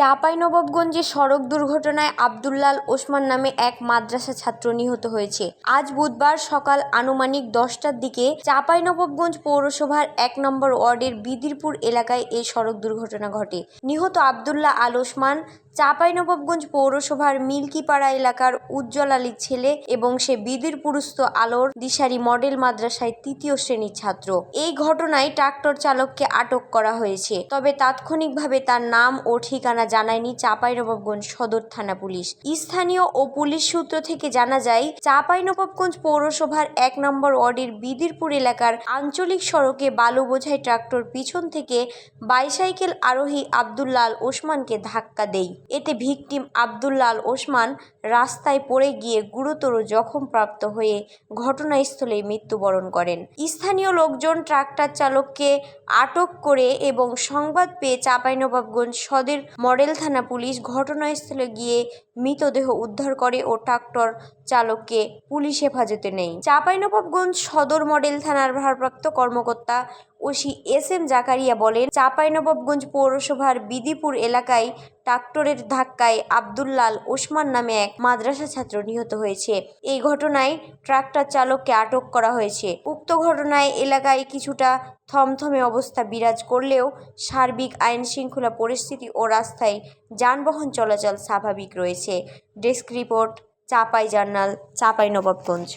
চাঁপাইনবাবগঞ্জে সড়ক দুর্ঘটনায় আবদুল্লাল ওসমান নামে এক মাদ্রাসা ছাত্র নিহত হয়েছে। আজ বুধবার সকাল আনুমানিক দশটার দিকে চাঁপাইনবাবগঞ্জ পৌরসভার এক নম্বর ওয়ার্ডের বিদিরপুর এলাকায় এই সড়ক দুর্ঘটনা ঘটে। নিহত আবদুল্লাহ আল ওসমান চাঁপাইনবাবগঞ্জ পৌরসভার মিল্কিপাড়া এলাকার উজ্জ্বল আলীর ছেলে এবং সে বিদিরপুরস্থ আলোর দিশারি মডেল মাদ্রাসায় তৃতীয় শ্রেণির ছাত্র। এই ঘটনায় ট্রাক্টর চালককে আটক করা হয়েছে। তবে তাৎক্ষণিকভাবে তার নাম ও ঠিকানা জানায়নি চাঁপাইনবাবগঞ্জ সদর থানা পুলিশ। স্থানীয় ও পুলিশ সূত্র থেকে জানা যায়, চাঁপাইনবাবগঞ্জ পৌরসভার এক নম্বর ওয়ার্ডের বিদিরপুর এলাকার আঞ্চলিক সড়কে বালু বোঝাই ট্রাক্টর পিছন থেকে বাইসাইকেল আরোহী আবদুল্লাল ওসমানকে ধাক্কা দেয়। এতে ভিকটিম আবদুল্লাল ওসমান রাস্তায় পড়ে গিয়ে গুরুতর জখমপ্রাপ্ত হয়ে ঘটনাস্থলেই মৃত্যুবরণ করেন। স্থানীয় লোকজন ট্রাক্টর চালককে আটক করে এবং সংবাদ পেয়ে চাঁপাইনবাবগঞ্জ সদর মডেল থানা পুলিশ ঘটনাস্থলে গিয়ে মৃতদেহ উদ্ধার করে ও ট্রাক্টর চালককে পুলিশ হেফাজতে নেয়। চাঁপাইনবাবগঞ্জ সদর মডেল থানার ভারপ্রাপ্ত কর্মকর্তা ওসি এস এম জাকারিয়া বলেন, চাঁপাইনবাবগঞ্জ পৌরসভার বিদিপুর এলাকায় ট্রাক্টরের ধাক্কায় আবদুল্লাল ওসমান নামে এক মাদ্রাসা ছাত্র নিহত হয়েছে। এই ঘটনায় ট্রাক্টর চালককে আটক করা হয়েছে। উক্ত ঘটনায় এলাকায় কিছুটা থমথমে অবস্থা বিরাজ করলেও সার্বিক আইন শৃঙ্খলা পরিস্থিতি ও রাস্তায় যানবাহন চলাচল স্বাভাবিক রয়েছে। Desk report, Chapai journal, Chapainawabganj.